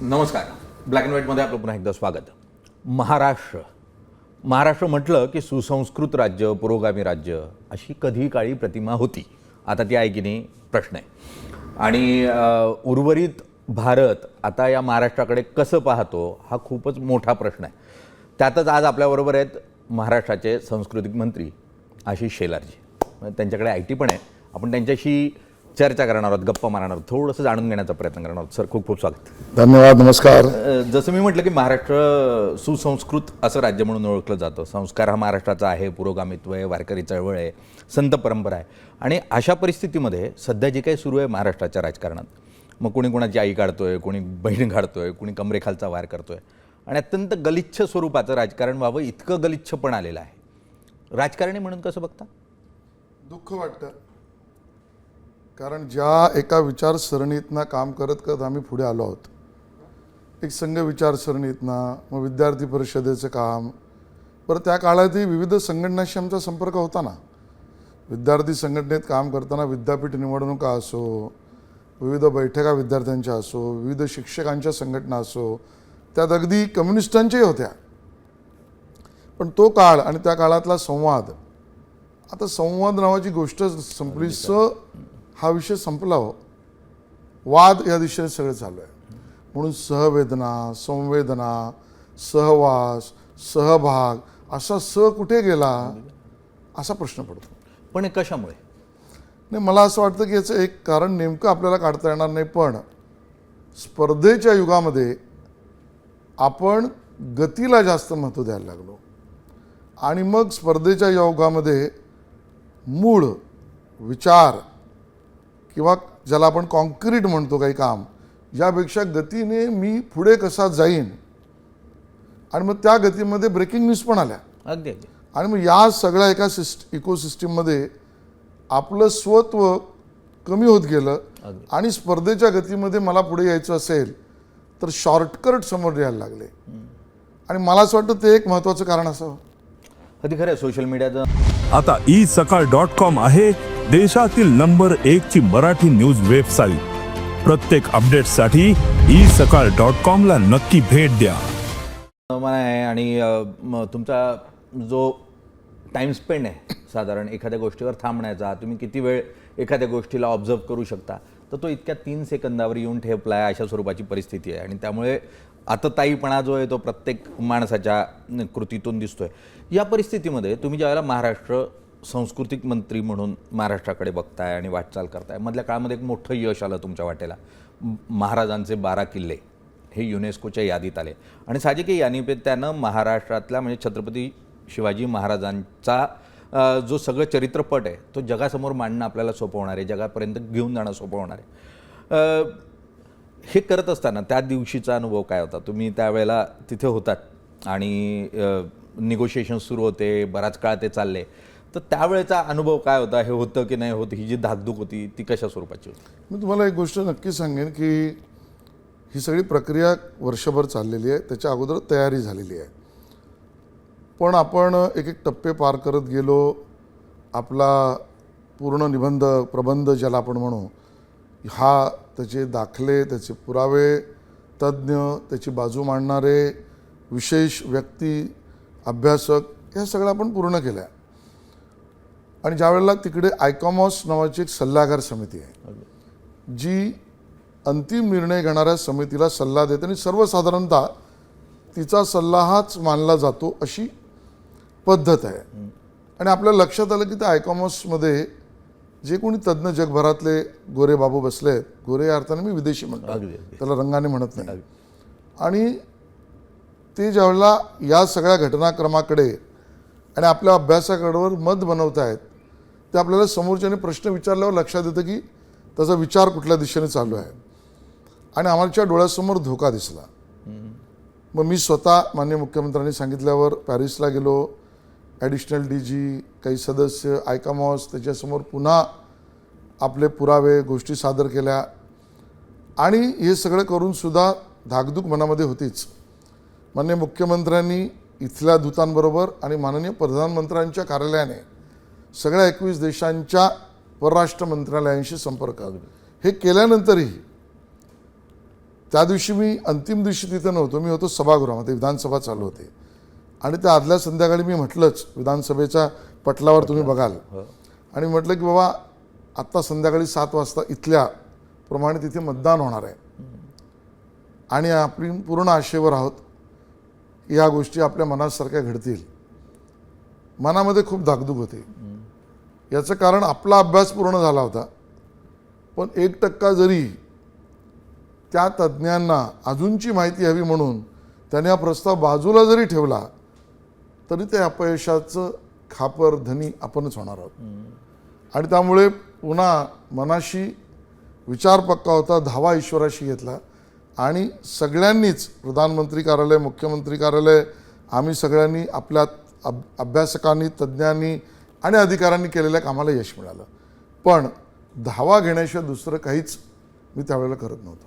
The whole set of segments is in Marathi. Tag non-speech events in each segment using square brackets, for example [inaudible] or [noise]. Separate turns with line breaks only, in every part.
नमस्कार. ब्लॅक अँड व्हाईटमध्ये आपलं पुन्हा एकदा स्वागत. महाराष्ट्र. महाराष्ट्र म्हटलं की सुसंस्कृत राज्य पुरोगामी राज्य अशी कधी काळी प्रतिमा होती. आता ती आहे की नाही? प्रश्न आहे. आणि उर्वरित भारत आता या महाराष्ट्राकडे कसं पाहतो हा खूपच मोठा प्रश्न आहे. त्यातच आज आपल्याबरोबर आहेत महाराष्ट्राचे सांस्कृतिक मंत्री आशिष शेलारजी. त्यांच्याकडे आय टी पण आहे. आपण त्यांच्याशी चर्चा करणार आहोत गप्पा मारणार आहोत थोडंसं जाणून घेण्याचा प्रयत्न करणार आहोत. सर खूप खूप स्वागत.
धन्यवाद नमस्कार.
जसं मी म्हटलं की महाराष्ट्र सुसंस्कृत असं राज्य म्हणून ओळखलं जातं. संस्कार हा महाराष्ट्राचा आहे पुरोगामित्व आहे वारकरी चळवळ आहे संत परंपरा आहे. आणि अशा परिस्थितीमध्ये सध्या जे काही सुरू आहे महाराष्ट्राच्या राजकारणात मग कोणी कोणाची आई काढतोय कोणी बहीण काढतोय कोणी कमरेखालचा वार करतोय. आणि अत्यंत गलिच्छ स्वरूपाचं राजकारण व्हावं इतकं गलिच्छ पण आलेलं आहे. राजकारणी म्हणून कसं बघता?
दुःख वाटतं. कारण ज्या एका विचारसरणीतनं काम करत करत आम्ही पुढे आलो आहोत एक संघ विचारसरणीतनं मग विद्यार्थी परिषदेचं काम बरं त्या काळातही विविध संघटनाशी आमचा संपर्क होता ना. विद्यार्थी संघटनेत काम करताना विद्यापीठ निवडणुका असो विविध बैठका विद्यार्थ्यांच्या असो विविध शिक्षकांच्या संघटना असो त्यात अगदी कम्युनिस्टांच्याही होत्या. पण तो काळ आणि त्या काळातला संवाद आता संवाद नावाची गोष्ट संपली. स हा विषय संपला हो. वाद या दिशेने सगळं चालू आहे. म्हणून सहवेदना संवेदना सहवास सहभाग असा स कुठे गेला? असा प्रश्न पडतो.
पण हे कशामुळे?
नाही मला असं वाटतं की याचं एक कारण नेमकं आपल्याला काढता येणार नाही पण स्पर्धेच्या युगामध्ये आपण गतीला जास्त महत्त्व द्यायला लागलो. आणि मग स्पर्धेच्या युगामध्ये मूळ विचार किंवा ज्याला आपण कॉन्क्रीट म्हणतो काही काम यापेक्षा गतीने मी पुढे कसा जाईन? आणि मग त्या गतीमध्ये ब्रेकिंग न्यूज पण आल्या.
अगदी अगदी.
आणि मग या सगळ्या एका सिस्ट इकोसिस्टीममध्ये आपलं स्वत्व कमी होत गेलं आणि स्पर्धेच्या गतीमध्ये मला पुढे यायचं असेल तर शॉर्टकट समोर यायला लागले. आणि मला असं वाटतं ते एक महत्त्वाचं कारण असावं.
कधी खरं सोशल मीडियाचं
आता ई सकाळ डॉट कॉम आहे देशातील नंबर एक ची मराठी न्यूज वेबसाईट प्रत्येक अपडेटसाठी ई सकाळ डॉट कॉम ला नक्की भेट द्या.
आहे आणि तुमचा जो टाईम स्पेंड आहे साधारण एखाद्या गोष्टीवर थांबण्याचा तुम्ही किती वेळ एखाद्या गोष्टीला ऑब्झर्व करू शकता तर तो इतक्या तीन सेकंदावर येऊन ठेपला आहे अशा स्वरूपाची परिस्थिती आहे. आणि त्यामुळे आतताईपणा जो आहे तो प्रत्येक माणसाच्या कृतीतून दिसतोय. या परिस्थितीमध्ये तुम्ही ज्यावेळेला महाराष्ट्र सांस्कृतिक मंत्री म्हणून महाराष्ट्राकडे बघताय आणि वाटचाल करताय मधल्या काळामध्ये एक मोठं यश आलं तुमच्या वाटेला. महाराजांचे बारा किल्ले हे युनेस्कोच्या यादीत आले. आणि साहजिक आहे या महाराष्ट्रातल्या म्हणजे छत्रपती शिवाजी महाराजांचा जो सगळं चरित्रपट आहे तो जगासमोर मांडणं आपल्याला सोपं होणार आहे जगापर्यंत घेऊन जाणं सोपं होणार आहे. हे करत असताना त्या दिवशीचा अनुभव काय होता? तुम्ही त्यावेळेला तिथे होतात आणि निगोशिएशन सुरू होते बराच काळ ते चालले. तर त्यावेळेचा अनुभव काय होता? हे होतं की नाही होतं? ही जी धाकधूक होती ती कशा स्वरूपाची होती?
मी तुम्हाला एक गोष्ट नक्की सांगेन की ही सगळी प्रक्रिया वर्षभर चाललेली आहे. त्याच्या अगोदर तयारी झालेली आहे. पण आपण एक एक टप्पे पार करत गेलो. आपला पूर्ण निबंध प्रबंध ज्याला आपण म्हणू हा त्याचे दाखले त्याचे पुरावे तज्ज्ञ त्याची बाजू मांडणारे विशेष व्यक्ती अभ्यासक ह्या सगळं आपण पूर्ण केलं आहे आणि ज्यावेळेला तिकडे आयकॉमॉस नावाची एक सल्लागार समिती आहे जी अंतिम निर्णय घेणाऱ्या समितीला सल्ला देते आणि सर्वसाधारणतः तिचा सल्ला हाच मानला जातो अशी पद्धत आहे. आणि आपल्या लक्षात आलं की त्या आयकॉमॉसमध्ये जे कोणी तज्ज्ञ जगभरातले गोरे बाबू बसले आहेत गोरे या अर्थाने मी विदेशी म्हणतो. त्याला रंगाने म्हणत नाही. आणि ते ज्यावेळेला या सगळ्या घटनाक्रमाकडे आणि आपल्या अभ्यासाकडवर मत बनवत आहेत ते आपल्याला समोरच्याने प्रश्न विचारल्यावर लक्षात येतं की त्याचा विचार कुठल्या दिशेने चालू आहे. आणि आमच्या डोळ्यासमोर धोका दिसला. मग मी स्वतः माननीय मुख्यमंत्र्यांनी सांगितल्यावर पॅरिसला गेलो ॲडिशनल डी जी काही सदस्य आयकामॉस त्याच्यासमोर पुन्हा आपले पुरावे गोष्टी सादर केल्या. आणि हे सगळं करून सुद्धा धाकधूक मनामध्ये होतीच. माननीय मुख्यमंत्र्यांनी इथल्या दूतांबरोबर आणि माननीय प्रधानमंत्र्यांच्या कार्यालयाने सगळ्या एकवीस देशांच्या परराष्ट्र मंत्रालयांशी संपर्क हे केल्यानंतरही त्या दिवशी मी अंतिम दिवशी तिथं नव्हतो. मी होतो सभागृहामध्ये विधानसभा चालू होते. आणि त्या आदल्या संध्याकाळी मी म्हटलंच विधानसभेच्या पटलावर तुम्ही बघाल. आणि म्हटलं की बाबा आत्ता संध्याकाळी सात वाजता इथल्या प्रमाणे तिथे मतदान होणार आहे. आणि आपली पूर्ण आशेवर आहोत की ह्या गोष्टी आपल्या मनासारख्या घडतील. मनामध्ये खूप धाकधूक होती. याचं कारण आपला अभ्यास पूर्ण झाला होता. पण एक टक्का जरी त्या तज्ज्ञांना अजूनची माहिती हवी म्हणून त्याने हा प्रस्ताव बाजूला जरी ठेवला तरी ते अपयशाचं खापर धनी आपणच होणार आहोत. आणि त्यामुळे पुन्हा मनाशी विचार पक्का होता धावा ईश्वराशी घेतला. आणि सगळ्यांनीच प्रधानमंत्री कार्यालय मुख्यमंत्री कार्यालय आम्ही सगळ्यांनी आपल्या अब अभ्यासकांनी तज्ज्ञांनी आणि अधिकाऱ्यांनी केलेल्या कामाला यश मिळालं. पण धावा घेण्याशिवाय दुसरं काहीच मी त्यावेळेला करत नव्हतो.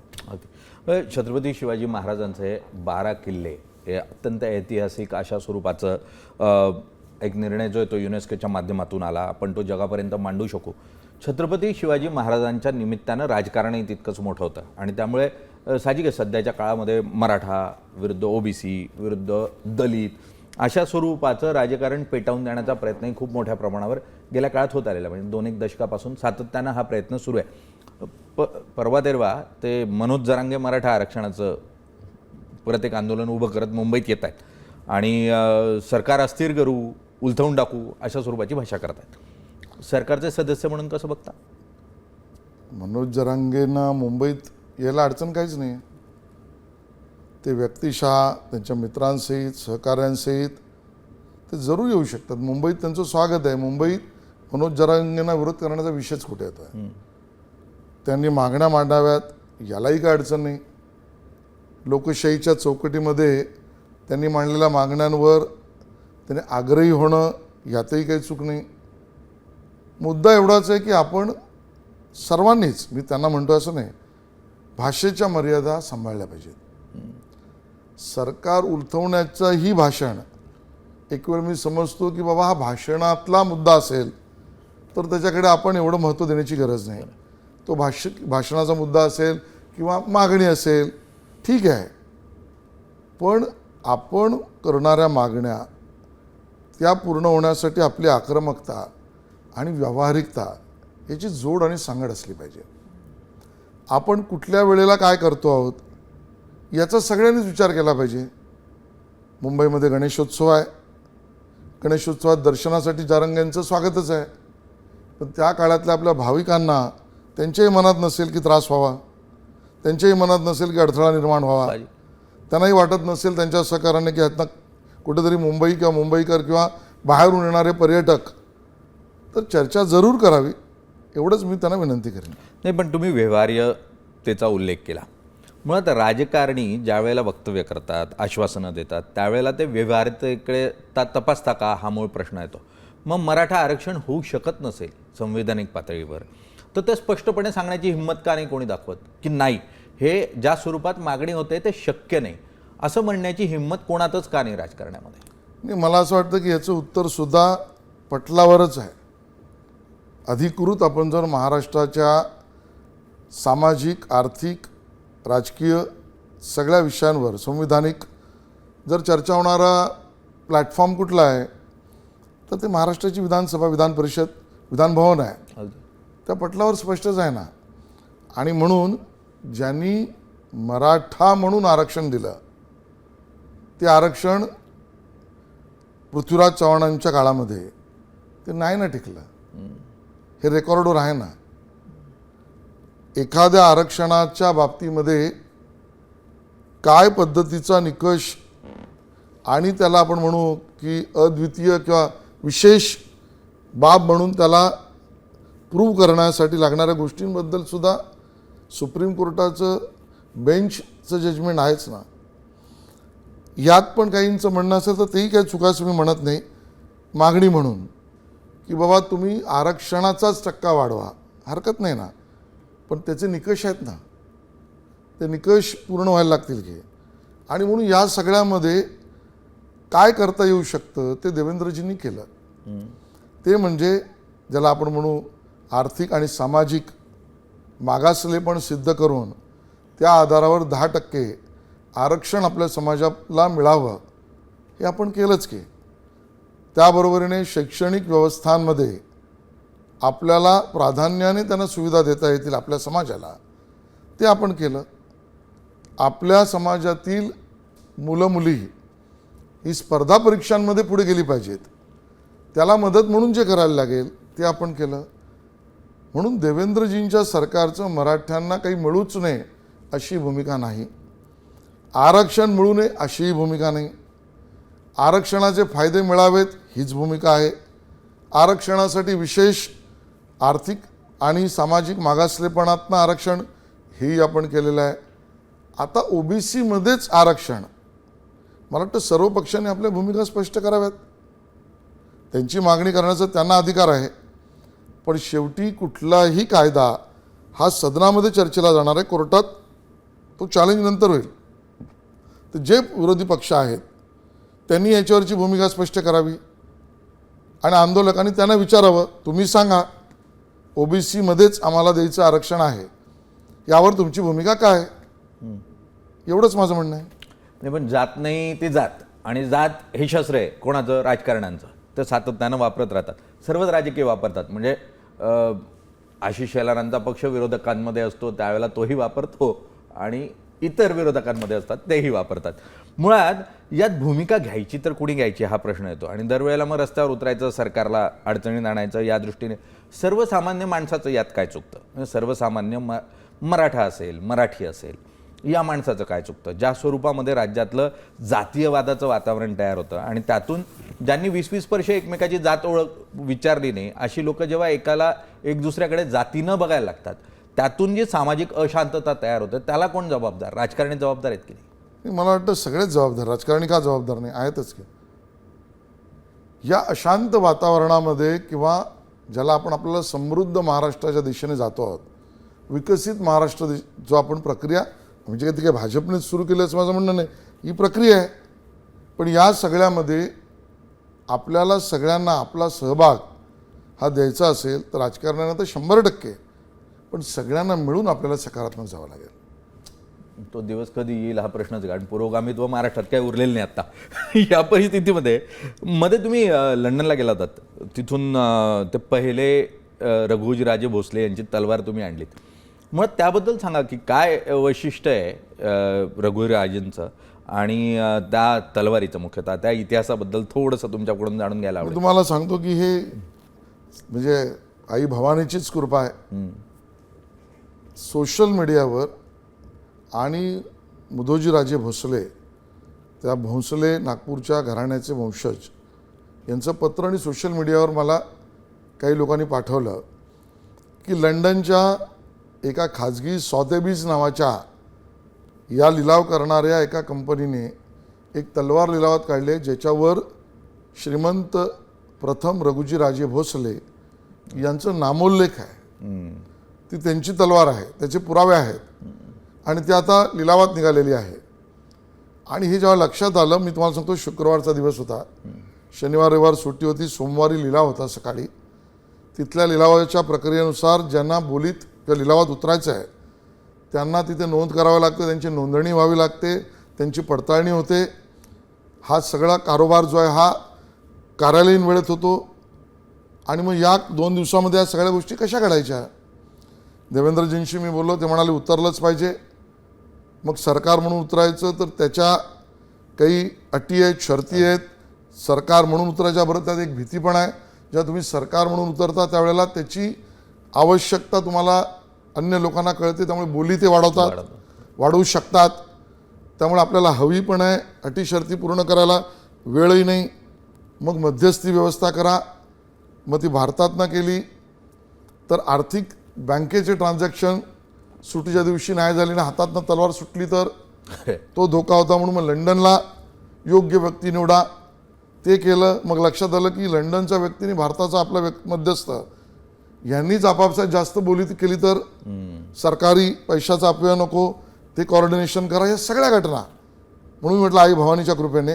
छत्रपती शिवाजी महाराजांचे बारा किल्ले हे अत्यंत ऐतिहासिक अशा स्वरूपाचं एक निर्णय जो आहे तो युनेस्कोच्या माध्यमातून आला. आपण तो जगापर्यंत मांडू शकू. छत्रपती शिवाजी महाराजांच्या निमित्तानं राजकारणही तितकंच मोठं होतं. आणि त्यामुळे साहजिक आहे सध्याच्या काळामध्ये मराठा विरुद्ध ओबीसी विरुद्ध दलित अशा स्वरूपाचं राजकारण पेटावून देण्याचा प्रयत्नही खूप मोठ्या प्रमाणावर गेल्या काळात होत आलेला म्हणजे दोन एक दशकापासून सातत्यानं हा प्रयत्न सुरू आहे. प परवा तेरवा ते मनोज जरांगे मराठा आरक्षणाचं परत एक आंदोलन उभं करत मुंबईत येत आहेत. आणि सरकार अस्थिर करू उलथवून टाकू अशा स्वरूपाची भाषा करत आहेत सरकारचे सदस्य म्हणून कसं बघता?
मनोज जरांगेंना मुंबईत यायला अडचण काहीच नाही ते व्यक्तिशः त्यांच्या मित्रांसहित सहकाऱ्यांसहित ते जरूर येऊ शकतात. मुंबईत त्यांचं स्वागत आहे. मुंबईत मनोज जरांगेंना विरोध करण्याचा विषयच कुठे येतो आहे. त्यांनी मागण्या मांडाव्यात. यालाही काय अडचण नाही. लोकशाहीच्या चौकटीमध्ये त्यांनी मांडलेल्या मागण्यांवर त्याने आग्रही होणं यातही काही चूक नाही. मुद्दा एवढाच आहे की आपण सर्वांनीच मी त्यांना म्हणतो असं नाही भाषेच्या मर्यादा सांभाळल्या पाहिजेत. सरकार उलथवण्याचंही भाषण एक वेळ मी समजतो की बाबा हा भाषणातला मुद्दा असेल तर त्याच्याकडे आपण एवढं महत्त्व देण्याची गरज नाही. तो भाष भाषणाचा मुद्दा असेल किंवा मागणी असेल ठीक आहे. पण आपण करणाऱ्या मागण्या त्या पूर्ण होण्यासाठी आपली आक्रमकता आणि व्यावहारिकता याची जोड आणि सांगड असली पाहिजे. आपण कुठल्या वेळेला काय करतो आहोत याचा सगळ्यांनीच विचार केला पाहिजे. मुंबईमध्ये गणेशोत्सव आहे. गणेशोत्सवात दर्शनासाठी जारंग्यांचं स्वागतच आहे. पण त्या काळातल्या आपल्या भाविकांना त्यांच्याही मनात नसेल की त्रास व्हावा. त्यांच्याही मनात नसेल की अडथळा निर्माण व्हावा. त्यांनाही वाटत नसेल त्यांच्या सहकार्याने की ह्यातनं कुठेतरी मुंबई किंवा मुंबईकर किंवा बाहेरून येणारे पर्यटक. तर चर्चा जरूर करावी. एवढंच मी त्यांना विनंती करेन.
नाही पण तुम्ही व्यवहार्यतेचा उल्लेख केला. मुळात राजकारणी ज्या वेळेला वक्तव्य करतात आश्वासनं देतात त्यावेळेला ते व्यवहार्यतेकडे ता तपासता का? हा मूळ प्रश्न येतो. मग मराठा आरक्षण होऊ शकत नसेल संवैधानिक पातळीवर. तर ते स्पष्टपणे सांगण्याची हिंमत का नाही कोणी दाखवत? की नाही. हे ज्या स्वरूपात मागणी होते ते शक्य नाही. असं म्हणण्याची हिंमत कोणातच का नाही राजकारणामध्ये?
नाही मला असं वाटतं की याचं उत्तर सुद्धा पटलावरच आहे. अधिकृत आपण जर महाराष्ट्राच्या सामाजिक आर्थिक राजकीय सगळ्या विषयांवर संविधानिक जर चर्चा होणारा प्लॅटफॉर्म कुठला आहे तर ते महाराष्ट्राची विधानसभा विधान परिषद विधानभवन आहे. त्या पटलावर स्पष्टच आहे ना. आणि म्हणून ज्यांनी मराठा म्हणून आरक्षण दिलं ते आरक्षण पृथ्वीराज चव्हाणांच्या काळामध्ये ते नाही ना टिकलं. हे रेकॉर्डवर आहे ना. एखाद्या आरक्षणाच्या बाबतीमध्ये काय पद्धतीचा निकष आणि त्याला आपण म्हणू की अद्वितीय किंवा विशेष बाब म्हणून त्याला प्रूव्ह करण्यासाठी लागणाऱ्या गोष्टींबद्दल सुद्धा सुप्रीम कोर्टाचं बेंचचं जजमेंट आहेच ना. यात पण काहींचं म्हणणं असेल तर तेही काही चुकाचं मी म्हणत नाही. मागणी म्हणून की बाबा तुम्ही आरक्षणाचाच टक्का वाढवा. हरकत नाही ना. पण त्याचे निकष आहेत ना. ते निकष पूर्ण व्हायला लागतील की. आणि म्हणून या सगळ्यामध्ये काय करता येऊ शकतं ते देवेंद्रजींनी केलं. ते म्हणजे ज्याला आपण म्हणू आर्थिक आणि सामाजिक मागासलेपण सिद्ध करून त्या आधारावर दहा टक्के आरक्षण आपल्या समाजाला मिळावं हे आपण केलंच की. त्याबरोबरीने शैक्षणिक व्यवस्थांमध्ये आपल्याला प्राधान्याने त्यांना सुविधा देता येतील आपल्या समाजाला ते आपण केलं. आपल्या समाजातील मुलं मुली ही स्पर्धा परीक्षांमध्ये पुढे गेली पाहिजेत. त्याला मदत म्हणून जे करायला लागेल ते आपण केलं. म्हणून देवेंद्रजींच्या सरकारचं मराठ्यांना काही मिळूच नये अशी भूमिका नाही. आरक्षण मिळू नये अशीही भूमिका नाही. आरक्षणाचे फायदे मिळावेत हीच भूमिका आहे. आरक्षणासाठी विशेष आर्थिक आणि सामाजिक मागासलेपणातनं आरक्षण हेही आपण केलेलं आहे. आता ओबीसीमध्येच आरक्षण. मला वाटतं सर्व पक्षांनी आपल्या भूमिका स्पष्ट कराव्यात. त्यांची मागणी करण्याचा त्यांना अधिकार आहे. पण शेवटी कुठलाही कायदा हा सदनामध्ये चर्चेला जाणार आहे कोर्टात तो चॅलेंज नंतर होईल. तर जे विरोधी पक्ष आहेत त्यांनी याच्यावरची भूमिका स्पष्ट करावी आणि आंदोलकांनी त्यांना विचारावं तुम्ही सांगा ओबीसीमध्येच आम्हाला द्यायचं आरक्षण आहे यावर तुमची भूमिका काय? एवढंच माझं म्हणणं आहे.
नाही पण जात नाही ते जात आणि जात हे शस्त्र आहे कोणाचं? राजकारण्यांचं. ते सातत्यानं वापरत राहतात. सर्वच राजकीय वापरतात. म्हणजे आशिष शेलारांचा पक्ष विरोधकांमध्ये असतो त्यावेळेला तोही वापरतो आणि इतर विरोधकांमध्ये असतात तेही वापरतात. मुळात यात भूमिका घ्यायची तर कुणी घ्यायची हा प्रश्न येतो. आणि दरवेळेला मग रस्त्यावर उतरायचं सरकारला अडचणीत आणायचं या दृष्टीने सर्वसामान्य माणसाचं यात काय चुकतं? म्हणजे सर्वसामान्य म मराठा असेल मराठी असेल या माणसाचं काय चुकतं? ज्या स्वरूपामध्ये राज्यातलं जातीयवादाचं वातावरण तयार होतं आणि त्यातून ज्यांनी वीस वीस वर्ष एकमेकाची जात ओळख विचारली नाही अशी लोक जेव्हा एकाला एक दुसऱ्याकडे जातीनं बघायला लागतात त्यातून जी सामाजिक अशांतता तयार होते त्याला कोण जबाबदार? राजकारणी जबाबदार आहेत की नाही
मला वाटतं सगळेच जबाबदार राजकारणी का जबाबदार नाही? आहेतच की. या अशांत वातावरणामध्ये किंवा ज्याला आपण आपल्याला समृद्ध महाराष्ट्राच्या दिशेने जातो आहोत विकसित महाराष्ट्र दि- जो आपण प्रक्रिया म्हणजे काही ते काय भाजपनेच सुरू केलं असं माझं म्हणणं नाही. ही प्रक्रिया आहे. पण या सगळ्यामध्ये आपल्याला सगळ्यांना आपला सहभाग हा द्यायचा असेल तर राजकारणाला तर शंभर टक्के. पण सगळ्यांना मिळून आपल्याला सकारात्मक जावं लागेल.
तो दिवस कधी येईल हा प्रश्नच कारण पुरोगामित्व महाराष्ट्रात काय उरलेलं नाही आता [laughs] या परिस्थितीमध्ये मध्ये तुम्ही लंडनला गेला होतात. तिथून ते पहिले रघुजीराजे भोसले यांची तलवार तुम्ही आणलीत. मग त्याबद्दल सांगा की काय वैशिष्ट्य आहे अं, रघुराजेंचं आणि त्या तलवारीचं मुख्यतः त्या इतिहासाबद्दल थोडंसं तुमच्याकडून जाणून घ्यायला आवडेल.
तुम्हाला सांगतो की हे म्हणजे आई भवानीचीच कृपा आहे. सोशल मीडियावर आणि मुदोजीराजे भोसले त्या भोसले नागपूरच्या घराण्याचे वंशज यांचं पत्र आणि सोशल मीडियावर मला काही लोकांनी पाठवलं की लंडनच्या एका खाजगी सॉतेबीज नावाच्या या लिलाव करणाऱ्या एका कंपनीने एक तलवार लिलावात काढले ज्याच्यावर श्रीमंत प्रथम रघुजी राजे भोसले यांचं नामोल्लेख आहे. ती त्यांची तलवार आहे त्याचे पुरावे आहेत आणि ते आता लिलावात निघालेली आहे. आणि हे जेव्हा लक्षात आलं मी तुम्हाला सांगतो शुक्रवारचा दिवस होता. शनिवार रविवार सुट्टी होती सोमवारी लिलाव होता सकाळी. तिथल्या लिलावाच्या प्रक्रियेनुसार ज्यांना बोलीत किंवा लिलावात उतरायचं आहे. त्यांना तिथे नोंद करावी लागते त्यांची नोंदणी व्हावी लागते त्यांची पडताळणी होते. हा सगळा कारोबार जो आहे हा कार्यालयीन वेळेत होतो. आणि मग या दोन दिवसामध्ये या सगळ्या गोष्टी कशा घडायच्या? देवेंद्रजींशी मी बोललो ते म्हणाले उतरलंच पाहिजे. मग सरकार म्हणून उतरायचं तर त्याच्या काही अटी आहेत शर्ती आहेत. सरकार म्हणून उतरायच्या बरं त्यात एक भीती पण आहे. ज्या तुम्ही सरकार म्हणून उतरता त्यावेळेला त्याची आवश्यकता तुम्हाला अन्य लोकांना कळते त्यामुळे बोली ते वाढवतात वाढवू शकतात. त्यामुळे आपल्याला हवी पण आहे अटी शर्ती पूर्ण करायला वेळही नाही. मग मध्यस्थी व्यवस्था करा. मग ती भारतातनं केली तर आर्थिक बँकेचे ट्रान्झॅक्शन सुटीच्या दिवशी नाही झाली ना हातातनं तलवार सुटली तर? [laughs] तो धोका होता म्हणून मग लंडनला योग्य व्यक्ती निवडा. ते केलं मग लक्षात आलं की लंडनच्या व्यक्तीने भारताचा आपला व्यक् मध्यस्थ यांनीच आपापसात जास्त बोली केली तर सरकारी पैशाचा अपव्यय नको ते कॉर्डिनेशन करा या सगळ्या घटना. म्हणून म्हटलं आई भवानीच्या कृपेने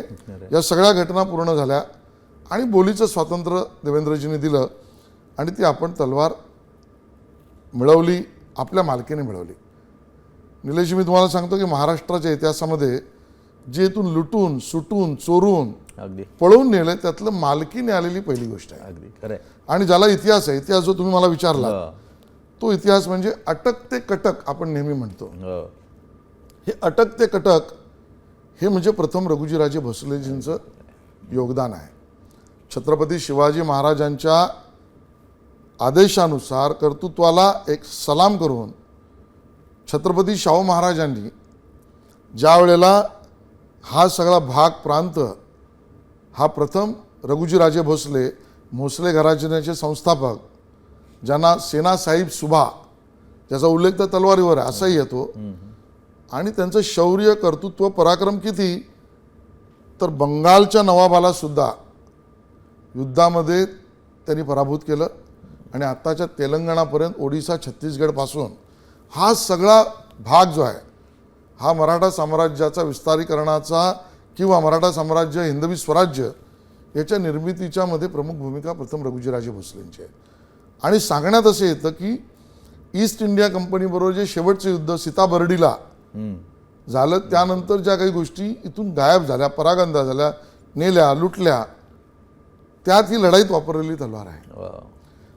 या सगळ्या घटना पूर्ण झाल्या आणि बोलीचं स्वातंत्र्य देवेंद्रजींनी दिलं आणि ती आपण तलवार मिळवली आपल्या मालकीने मिळवली. निलेशजी मी तुम्हाला सांगतो की महाराष्ट्राच्या इतिहासामध्ये जे इथून लुटून सुटून चोरून
अगदी.
पळवून नेलं त्यातलं मालकीने आलेली पहिली गोष्ट आहे.
अगदी खरंय.
आणि ज्याला इतिहास आहे इतिहास जो तुम्ही मला विचारला
हो,
तो इतिहास म्हणजे अटक ते कटक आपण नेहमी म्हणतो.
हो.
हे अटक ते कटक हे म्हणजे प्रथम रघुजीराजे भोसलेजींचं योगदान आहे. छत्रपती शिवाजी महाराजांच्या आदेशानुसार कर्तृत्वाला एक सलाम करून छत्रपती शाहू महाराजांनी ज्या वेळेला हा सगळा भाग प्रांत हा प्रथम रघुजीराजे भोसले भोसले घराण्याचे संस्थापक ज्यांना सेना साहिब सुभा ज्याचा उल्लेख तर तलवारीवर आहे असाही येतो आणि त्यांचं शौर्य कर्तृत्व पराक्रम किती? तर बंगालच्या नवाबाला सुद्धा युद्धामध्ये त्यांनी पराभूत केलं आणि आत्ताच्या तेलंगणापर्यंत ओडिसा छत्तीसगडपासून हा सगळा भाग जो आहे हा मराठा साम्राज्याचा विस्तारीकरणाचा किंवा मराठा साम्राज्य हिंदवी स्वराज्य याच्या निर्मितीच्या मध्ये प्रमुख भूमिका प्रथम रघुजीराजे भोसलेंची आहे आणि सांगण्यात असं येतं की ईस्ट इंडिया कंपनीबरोबर जे शेवटचं युद्ध सीताबर्डीला. झालं त्यानंतर ज्या काही गोष्टी इथून गायब झाल्या परागंदा झाल्या नेल्या लुटल्या त्यात ही लढाईत वापरलेली तलवार आहे.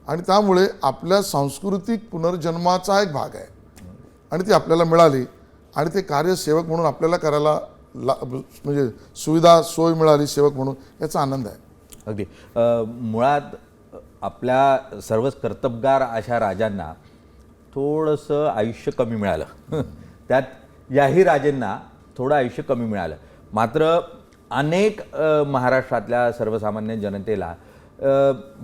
आणि त्यामुळे आपल्या सांस्कृतिक पुनर्जन्माचा एक भाग आहे आणि ती आपल्याला मिळाली आणि ते कार्य सेवक म्हणून आपल्याला करायला ला म्हणजे सुविधा सोय मिळाली सेवक म्हणून याचा आनंद आहे.
अगदी. मुळात आपल्या सर्वच कर्तबगार अशा राजांना थोडंसं आयुष्य कमी मिळालं. [laughs] त्यात याही राजेंना थोडं आयुष्य कमी मिळालं. मात्र अनेक महाराष्ट्रातल्या सर्वसामान्य जनतेला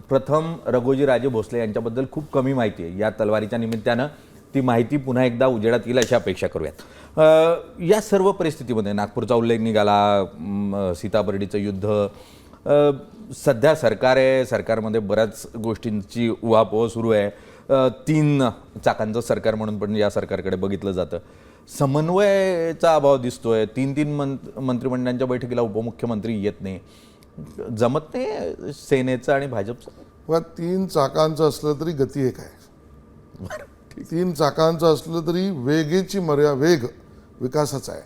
प्रथम रघोजी राजे भोसले यांच्याबद्दल खूप कमी माहिती आहे. या तलवारीच्या निमित्तानं ती माहिती पुन्हा एकदा उजेडात येईल अशी अपेक्षा करूयात. या सर्व परिस्थितीमध्ये नागपूरचा उल्लेख निघाला सीताबर्डीचं युद्ध सध्या सरकार आहे सरकारमध्ये बऱ्याच गोष्टींची उहापोह सुरू आहे. तीन चाकांचं सरकार म्हणून पण या सरकारकडे बघितलं जातं. समन्वयाचा अभाव दिसतोय. तीन तीन मंत मंत्रिमंडळांच्या बैठकीला उपमुख्यमंत्री येत नाही. जमत नाही सेनेचं आणि भाजपचं?
व तीन चाकांचं असलं तरी गती एक आहे. तीन चाकांचं असलं तरी वेगेची मर्या वेग विकासाचा आहे.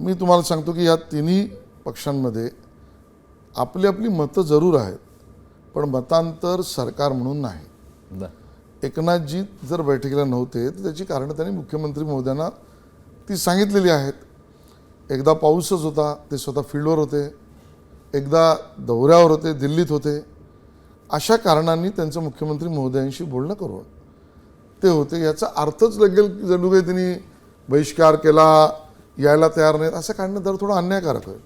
मी तुम्हाला सांगतो की या तिन्ही पक्षांमध्ये आपली आपली मतं जरूर आहेत पण मतांतर सरकार म्हणून नाही. एकनाथजी जर बैठकीला नव्हते तर त्याची कारणं त्यांनी मुख्यमंत्री महोदयांना ती सांगितलेली आहेत. एकदा पाऊसच होता ते स्वतः फील्डवर होते. एकदा दौऱ्यावर होते दिल्लीत होते. अशा कारणांनी त्यांचं मुख्यमंत्री महोदयांशी बोलणं करून ते होते याचा अर्थच लगेल की जणू काही त्यांनी बहिष्कार केला यायला तयार नाहीत असं काढणं जर थोडं अन्यायकारक होईल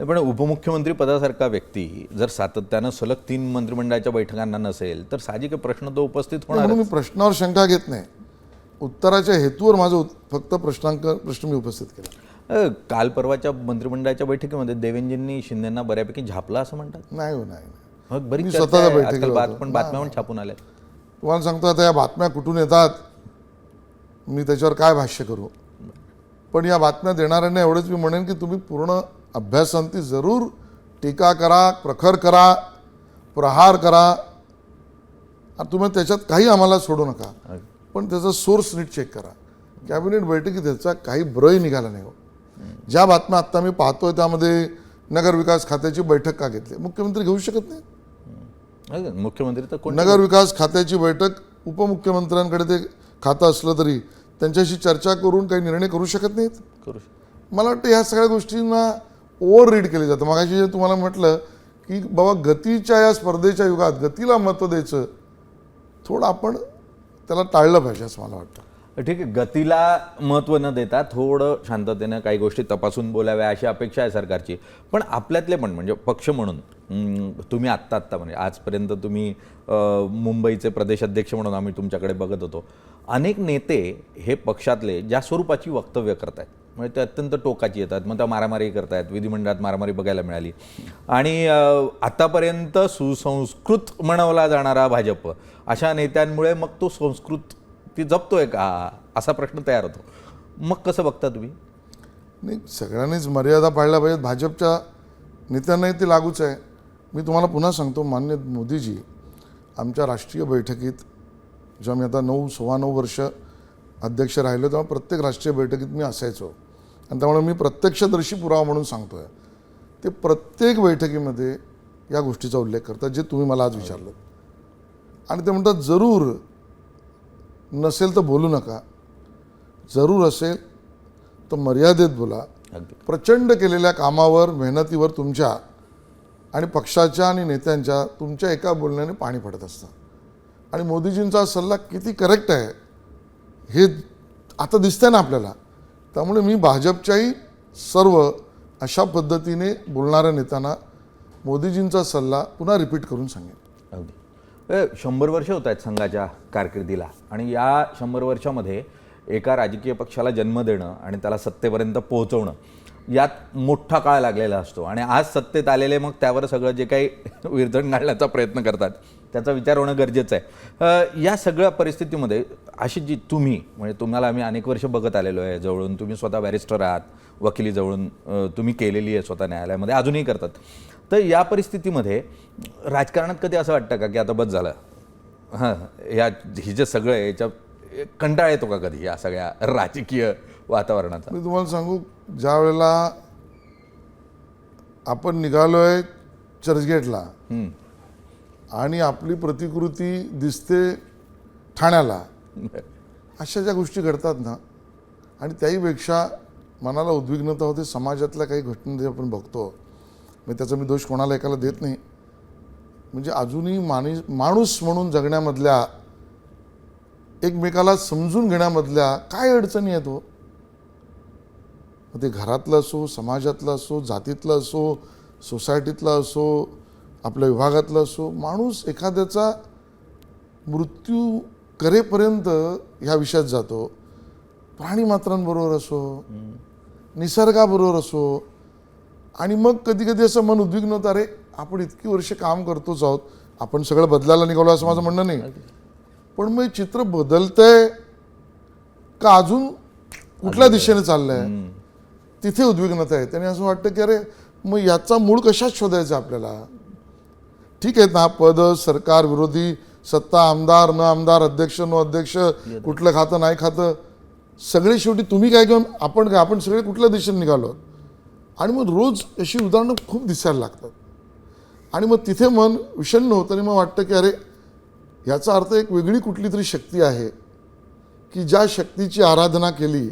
पण उपमुख्यमंत्री पदासारखा व्यक्ती जर सातत्यानं सलग तीन मंत्रिमंडळाच्या बैठकांना नसेल तर साहजिक आहे प्रश्न तो उपस्थित होणार
मी प्रश्नावर शंका घेत नाही उत्तराच्या हेतूवर माझं फक्त प्रश्नांक प्रश्न मी उपस्थित केला
काल परवाच्या मंत्रिमंडळाच्या बैठकीमध्ये देवेंद्रजींनी शिंदेना बऱ्यापैकी झापला असं म्हणतात
नाही हो नाही.
मग बरीच आहे. बात
होतो.
पण बातम्या पण छापून आल्या
तुम्हाला सांगतो आता या बातम्या कुठून येतात? मी त्याच्यावर काय भाष्य करू? पण या बातम्या देणाऱ्यांना एवढंच मी म्हणेन की तुम्ही पूर्ण अभ्यासांती जरूर टीका करा प्रखर करा प्रहार करा. आणि तुम्ही त्याच्यात काही आम्हाला सोडू नका. पण त्याचा सोर्स नीट चेक करा. कॅबिनेट बैठकीत त्याचा काही ब्रय निघाला नाही हो. ज्या बातम्या आत्ता मी पाहतोय त्यामध्ये नगर विकास खात्याची बैठक का घेतली? मुख्यमंत्री घेऊ शकत नाही
मुख्यमंत्री तर कोण
नगर विकास खात्याची बैठक उपमुख्यमंत्र्यांकडे ते खातं असलं तरी त्यांच्याशी चर्चा करून काही निर्णय करू शकत नाहीत.
करू शकतो
मला वाटतं ह्या सगळ्या गोष्टींना ओव्हर रीड केले जातं. मगाशी जे तुम्हाला म्हटलं की बाबा गतीच्या या स्पर्धेच्या युगात गतीला महत्त्व द्यायचं थोडं आपण त्याला टाळलं पाहिजे असं मला वाटतं.
ठीक आहे गतीला महत्त्व न देता थोडं शांततेनं काही गोष्टी तपासून बोलाव्या अशी अपेक्षा आहे सरकारची. पण आपल्यातले पण म्हणजे पक्ष म्हणून तुम्ही आत्ता आत्ता म्हणजे आजपर्यंत तुम्ही मुंबईचे प्रदेशाध्यक्ष म्हणून आम्ही तुमच्याकडे बघत होतो. अनेक नेते हे पक्षातले ज्या स्वरूपाची वक्तव्य करतायत म्हणजे ते अत्यंत टोकाची येतात मग त्या मारामारी करतायत विधिमंडळात मारामारी बघायला मिळाली. आणि आतापर्यंत सुसंस्कृत म्हणवला जाणारा भाजप अशा नेत्यांमुळे मग तो संस्कृत ती जपतोय का? असा प्रश्न तयार होतो. मग कसं बघता तुम्ही?
नाही सगळ्यांनीच मर्यादा पाळल्या पाहिजेत. भाजपच्या नेत्यांनाही ते लागूच आहे. मी तुम्हाला पुन्हा सांगतो मान्य मोदीजी आमच्या राष्ट्रीय बैठकीत जेव्हा मी आता नऊ सव्वा नऊ वर्ष अध्यक्ष राहिलो तेव्हा प्रत्येक राष्ट्रीय बैठकीत मी असायचो. आणि त्यामुळे मी प्रत्यक्षदर्शी पुरावा म्हणून सांगतो आहे ते प्रत्येक बैठकीमध्ये या गोष्टीचा उल्लेख करतात जे तुम्ही मला आज विचारलं. आणि ते म्हणतात जरूर नसेल तर बोलू नका. जरूर असेल तर मर्यादेत बोला. प्रचंड केलेल्या कामावर मेहनतीवर तुमच्या आणि पक्षाच्या आणि नेत्यांच्या तुमच्या एका बोलण्याने पाणी पडत असतं. आणि मोदीजींचा सल्ला किती करेक्ट आहे हे आता दिसतंय ना आपल्याला. त्यामुळे मी भाजपच्याही सर्व अशा पद्धतीने बोलणाऱ्या नेत्यांना मोदीजींचा सल्ला पुन्हा रिपीट करून सांगेन.
अगदी. ए, शंभर वर्ष होत आहेत संघाच्या कारकिर्दीला आणि या शंभर वर्षामध्ये एका राजकीय पक्षाला जन्म देणं आणि त्याला सत्तेपर्यंत पोहोचवणं यात मोठा काळ लागलेला असतो. आणि आज सत्तेत आलेले मग त्यावर सगळं जे काही विरजण घालण्याचा प्रयत्न करतात त्याचा विचार होणं गरजेचं आहे. या सगळ्या परिस्थितीमध्ये अशी जी तुम्ही म्हणजे तुम्हाला आम्ही अनेक वर्ष बघत आलेलो आहे जवळून तुम्ही स्वतः बॅरिस्टर आहात वकिली जवळून तुम्ही केलेली आहे स्वतः न्यायालयामध्ये अजूनही करतात. तर या परिस्थितीमध्ये राजकारणात कधी असं वाटतं का की आता बस झालं? हां या ही जे सगळं आहे याच्या कंटाळा येतो का कधी या सगळ्या राजकीय वातावरणाचा.
मी तुम्हाला सांगू ज्या वेळेला आपण निघालोय चर्चगेटला. आणि आपली प्रतिकृती दिसते ठाण्याला अशा ज्या गोष्टी घडतात ना आणि त्याहीपेक्षा मनाला उद्विग्नता होते समाजातल्या काही घटना जे आपण बघतो म्हणजे त्याचा मी दोष कोणाला एकाला देत नाही. म्हणजे अजूनही माणी माणूस म्हणून जगण्यामधल्या एकमेकाला समजून घेण्यामधल्या काय अडचणी आहेत हो? मग ते घरातलं असो समाजातलं असो जातीतलं असो सोसायटीतलं असो आपल्या विभागातलं असो माणूस एखाद्याचा मृत्यू करेपर्यंत ह्या विषयात जातो. प्राणी मात्रांबरोबर असो निसर्गाबरोबर असो आणि मग कधी कधी असं मन उद्विग्न होतं अरे आपण इतकी वर्ष काम करतोच आहोत आपण सगळं बदलायला निघालो असं माझं म्हणणं नाही. पण मग चित्र बदलतंय का अजून कुठल्या दिशेने चाललंय? तिथे उद्विग्नता आहे. त्याने असं वाटतं की अरे मग याचा मूळ कशात शोधायचा आपल्याला? ठीक आहेत ना पद सरकार विरोधी सत्ता आमदार न आमदार अध्यक्ष न अध्यक्ष कुठलं खातं नाही खातं सगळे शेवटी तुम्ही काय घेऊन आपण काय आपण सगळे कुठल्या दिशेने निघालो? आणि मग रोज अशी उदाहरणं खूप दिसायला लागतात. आणि मग तिथे मन विषण्ण होतं आणि मग वाटतं की अरे याचा अर्थ एक वेगळी कुठली तरी शक्ती आहे की ज्या शक्तीची आराधना केली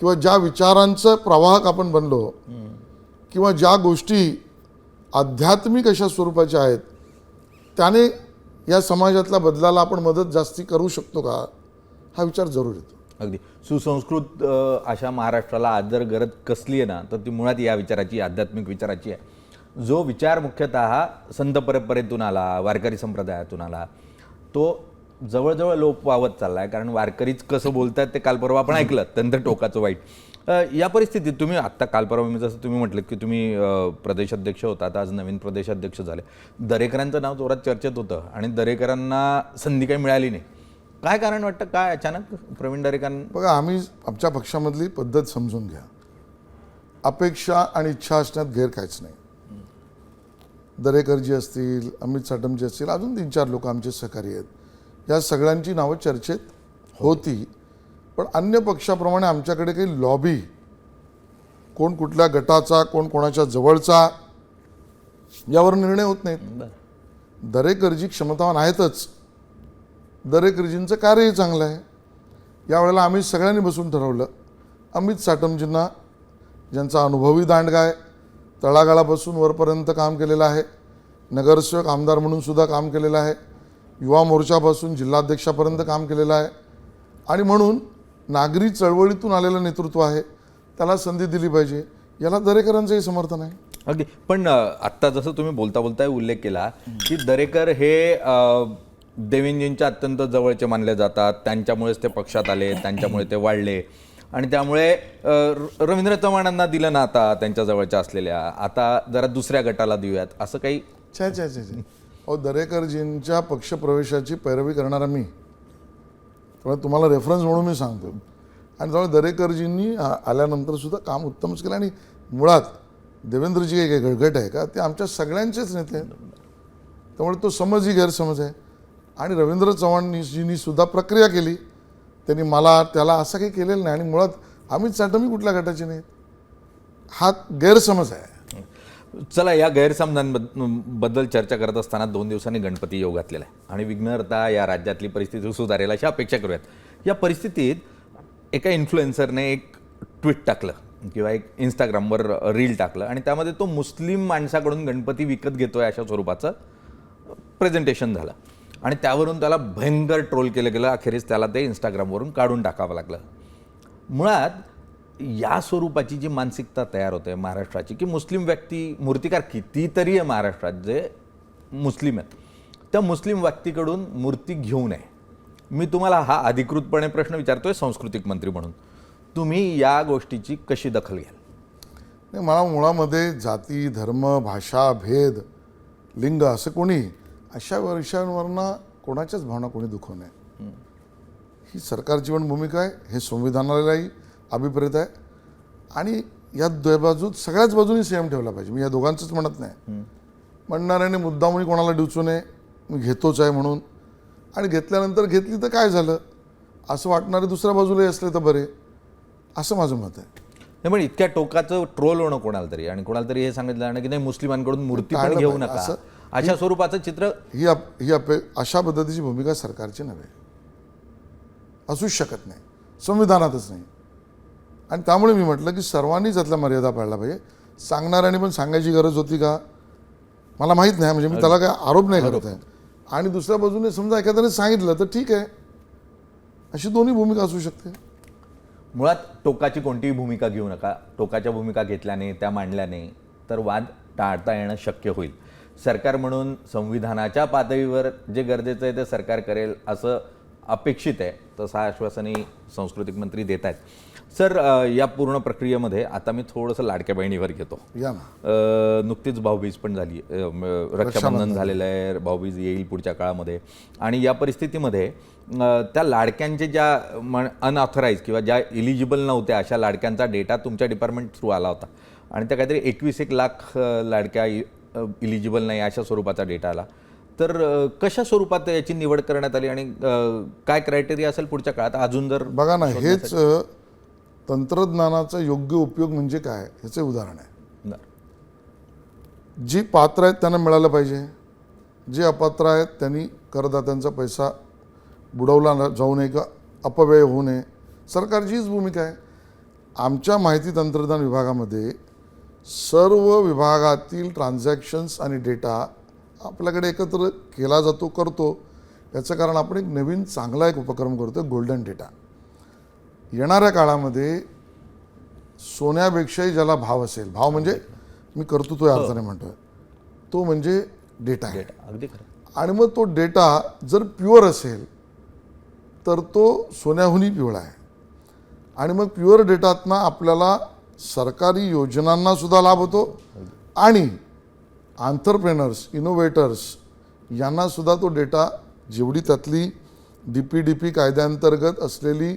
किंवा ज्या विचारांचं प्रवाहक आपण बनलो किंवा ज्या गोष्टी आध्यात्मिक अशा स्वरूपाच्या आहेत त्याने या समाजातल्या बदलाला आपण मदत जास्ती करू शकतो का? हा विचार जरूर येतो.
अगदी. सुसंस्कृत अशा महाराष्ट्राला आज जर गरज कसली आहे ना तर ती मुळात या विचाराची आध्यात्मिक विचाराची आहे. जो विचार मुख्यतः संत परंपरेतून आला वारकरी संप्रदायातून आला तो जवळजवळ लोप पावत चालला आहे कारण वारकरीच कसं बोलतात ते काल परवा आपण ऐकलं तंत्र टोकाचं वाईट. या परिस्थितीत तुम्ही आत्ता काल परवा मी जसं तुम्ही म्हटलं की तुम्ही प्रदेशाध्यक्ष होता आता आज नवीन प्रदेशाध्यक्ष झाले. दरेकरांचं नाव जोरात चर्चेत होतं आणि दरेकरांना संधी काही मिळाली नाही. काय कारण वाटतं? काय अचानक प्रवीण दरेकां
बघा आम्ही आमच्या पक्षामधली पद्धत समजून घ्या. अपेक्षा आणि इच्छा असण्यात गैर काहीच नाही. दरेकरजी असतील अमित साटमजी असतील अजून तीन चार लोक आमचे सहकारी आहेत. या सगळ्यांची नावं चर्चेत होती. पण अन्य पक्षाप्रमाणे आमच्याकडे काही लॉबी कोण कुठल्या गटाचा कोण कोणाच्या जवळचा यावर निर्णय होत नाहीत. दरेकरजी क्षमतावान आहेतच. दरेकरजींचं कार्यही चांगलं आहे. यावेळेला आम्ही सगळ्यांनी बसून ठरवलं अमित साटमजींना ज्यांचा अनुभवी दांडगा आहे तळागाळापासून वरपर्यंत काम केलेलं आहे नगरसेवक आमदार म्हणून सुद्धा काम केलेलं आहे युवा मोर्चापासून जिल्हाध्यक्षापर्यंत काम केलेलं आहे. आणि म्हणून नागरी चळवळीतून आलेलं नेतृत्व आहे. त्याला संधी दिली पाहिजे. याला दरेकरांचंही समर्थन आहे.
अगदी. पण आत्ता जसं तुम्ही बोलता बोलता उल्लेख केला की दरेकर हे देवेंजींच्या अत्यंत जवळचे मानले जातात. त्यांच्यामुळेच ते पक्षात आले त्यांच्यामुळे ते वाढले. आणि त्यामुळे रवींद्र चव्हाणांना दिलं ना आता त्यांच्या जवळच्या असलेल्या. आता जरा दुसऱ्या गटाला देऊयात. असं काही
छाय छाय छाय छाय अहो दरेकरजींच्या पक्षप्रवेशाची पैरवी करणारा मी. त्यामुळे तुम्हाला रेफरन्स म्हणून मी सांगतो. आणि त्यामुळे दरेकरजींनी आल्यानंतरसुद्धा आल्यानंतर सुद्धा काम उत्तमच केलं. आणि मुळात देवेंद्रजी एक काही गडगट आहे का? ते आमच्या सगळ्यांचेच नेते त्यामुळे तो समज ही गैरसमज आहे. आणि रवींद्र चव्हाणजींनी सुद्धा प्रक्रिया केली. त्यांनी मला त्याला असं काही केलेलं नाही. आणि मुळात आम्हीच साठे मी कुठल्या गटाचे नाहीत. हा गैरसमज आहे.
चला या गैरसमजांबद्दल चर्चा करत असताना दोन दिवसांनी गणपती योग घातलेला आहे. आणि विघ्नहर्ता या राज्यातली परिस्थिती सुधारेल अशी अपेक्षा करूयात. या परिस्थितीत एका इन्फ्लुएन्सरने एक ट्विट टाकलं किंवा एक इंस्टाग्रामवर रील टाकलं आणि त्यामध्ये तो मुस्लिम माणसाकडून गणपती विकत घेतोय अशा स्वरूपाचं प्रेझेंटेशन झालं. आणि त्यावरून त्याला भयंकर ट्रोल केलं गेलं. अखेरीस त्याला ते इंस्टाग्रामवरून काढून टाकावं लागलं. मुळात या स्वरूपाची जी मानसिकता तयार होते महाराष्ट्राची की मुस्लिम व्यक्ती मूर्तिकार कितीतरी आहे महाराष्ट्रात जे मुस्लिम आहेत त्या मुस्लिम व्यक्तीकडून मूर्ती घेऊ नये. मी तुम्हाला हा अधिकृतपणे प्रश्न विचारतोय सांस्कृतिक मंत्री म्हणून. तुम्ही या गोष्टीची कशी दखल घ्याल?
नाही मला मुळामध्ये जाती धर्म भाषा भेद लिंग असं कोणी अशा विषयांवरनं कोणाच्याच भावना कोणी दुखवू नये. ही सरकारची पण भूमिका आहे हे संविधानालाही अभिप्रेत आहे. आणि या दोन बाजू सगळ्याच बाजूनी संयम ठेवला पाहिजे. मी या दोघांचंच म्हणत नाही. म्हणणाऱ्याने मुद्दामून कोणाला डिवचू नये. मी घेतोच आहे म्हणून. आणि घेतल्यानंतर घेतली तर काय झालं? असं वाटणारे दुसऱ्या बाजूलाही असले तर बरे. असं माझं मत आहे.
नाही पण इतक्या टोकाचं ट्रोल होणं कोणाला तरी. आणि कोणाला तरी हे सांगितलं जाणं की नाही मुस्लिमांकडून मूर्ती पण घेऊ. नका.
असं-
अशा स्वरूपाचं चित्र
ही अप ही अपे अशा पद्धतीची भूमिका सरकारची नव्हे. असूच शकत नाही. संविधानातच नाही. आणि त्यामुळे मी म्हटलं की सर्वांनीच यातल्या मर्यादा पाळल्या पाहिजे. सांगणाऱ्याने पण सांगायची गरज होती का? मला माहीत नाही म्हणजे मी त्याला काय आरोप नाही करत आहे. आणि दुसऱ्या बाजूने समजा एखाद्याने सांगितलं तर ठीक आहे. अशी दोन्ही भूमिका असू शकते.
मुळात टोकाची कोणतीही भूमिका घेऊ नका. टोकाच्या भूमिका घेतल्याने त्या मांडल्याने तर वाद टाळता येणं शक्य होईल. सरकार म्हणून संविधानाच्या पातळीवर जे गरजेचं आहे ते सरकार करेल असं अपेक्षित आहे तसं आश्वासनही सांस्कृतिक मंत्री देत आहेत. सर या पूर्ण प्रक्रियेमध्ये आता मी थोडंसं लाडक्या बहिणीवर घेतो.
या ना.
अ, नुकतीच भाऊबीज पण झाली रक्षाबंधन झालेलं आहे भाऊबीज येईल पुढच्या काळामध्ये. आणि या परिस्थितीमध्ये त्या लाडक्यांचे ज्या अनऑथराईज किंवा ज्या इलिजिबल नव्हत्या अशा लाडक्यांचा डेटा तुमच्या डिपार्टमेंट थ्रू आला होता. आणि त्या काहीतरी एकवीस एक लाख लाडक्या इलिजिबल नाही अशा स्वरूपाचा डेटा आला. तर कशा स्वरूपात याची निवड करण्यात आली आणि काय क्रायटेरिया असेल पुढच्या काळात? अजून जर
बघा ना हेच तंत्रज्ञानाचा योग्य उपयोग म्हणजे काय? ह्याचे उदाहरण आहे. जी पात्र आहेत त्यांना मिळालं पाहिजे. जे अपात्र आहेत त्यांनी करदात्यांचा पैसा बुडवला न- जाऊ नये किंवा अपव्यय होऊ नये. सरकारची हीच भूमिका आहे. आमच्या माहिती तंत्रज्ञान विभागामध्ये सर्व विभागातील ट्रान्झॅक्शन्स आणि डेटा आपल्याकडे एकत्र केला जातो करतो. याचं कारण आपण एक नवीन चांगला एक उपक्रम करतो गोल्डन डेटा येणाऱ्या काळामध्ये सोन्यापेक्षाही ज्याला भाव असेल भाव म्हणजे मी कर्तृत्व या अर्थाने म्हणतोय तो म्हणजे डेटा आहे.
अगदी
आणि मग तो डेटा जर प्युअर असेल तर तो सोन्याहूनही पिवळा आहे. आणि मग प्युअर डेटातनं आपल्याला सरकारी योजनांना सुद्धा लाभ होतो आणि आंतरप्रेनर्स इनोव्हेटर्स यांना सुद्धा तो डेटा जेवढी त्यातली डी पी डी पी कायद्याअंतर्गत असलेली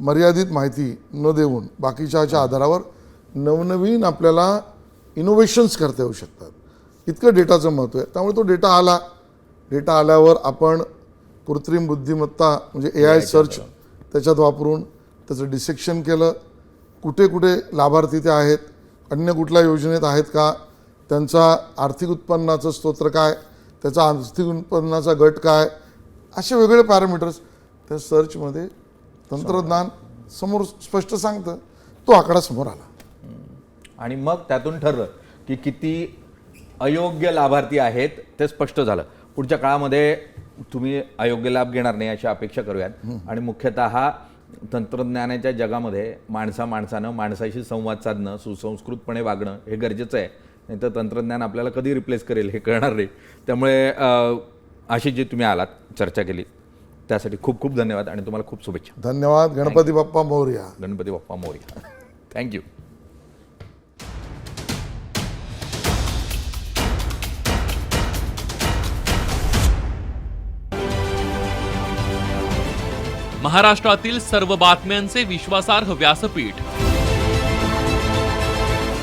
मर्यादित माहिती न देऊन बाकीच्याच्या आधारावर नवनवीन आपल्याला इनोव्हेशन्स करता येऊ शकतात. इतकं डेटाचं महत्त्व आहे. त्यामुळे तो डेटा आला. डेटा आल्यावर आपण कृत्रिम बुद्धिमत्ता म्हणजे ए आय सर्च त्याच्यात वापरून त्याचं डिसेक्शन केलं. कुठे कुठे लाभार्थी ते आहेत? अन्य कुठल्या योजनेत आहेत का? त्यांचा आर्थिक उत्पन्नाचं स्तोत्र काय? त्याचा आर्थिक उत्पन्नाचा गट काय? असे वेगवेगळे पॅरामीटर्स त्या सर्चमध्ये तंत्रज्ञान समोर स्पष्ट सांगतं तो आकडा समोर आला.
आणि मग त्यातून ठरलं की किती अयोग्य लाभार्थी आहेत ते स्पष्ट झालं. पुढच्या काळामध्ये तुम्ही अयोग्य लाभ घेणार नाही अशी अपेक्षा करूयात. आणि मुख्यतः तंत्रज्ञानाच्या जगामध्ये माणसा माणसानं माणसाशी संवाद साधणं सुसंस्कृतपणे वागणं हे गरजेचं आहे. नाही तर तंत्रज्ञान आपल्याला कधी रिप्लेस करेल हे कळणार नाही. त्यामुळे अशी जी तुम्ही आलात चर्चा केली त्यासाठी खूप खूप धन्यवाद आणि तुम्हाला खूप शुभेच्छा.
धन्यवाद. गणपती बाप्पा मोरया.
गणपती बाप्पा मोर्या. थँक्यू
महाराष्ट्रातील सर्व बातम्यांचे विश्वासार्ह व्यासपीठ.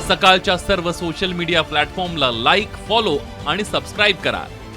सकाळच्या सर्व सोशल मीडिया प्लॅटफॉर्मला लाईक फॉलो आणि सबस्क्राईब करा.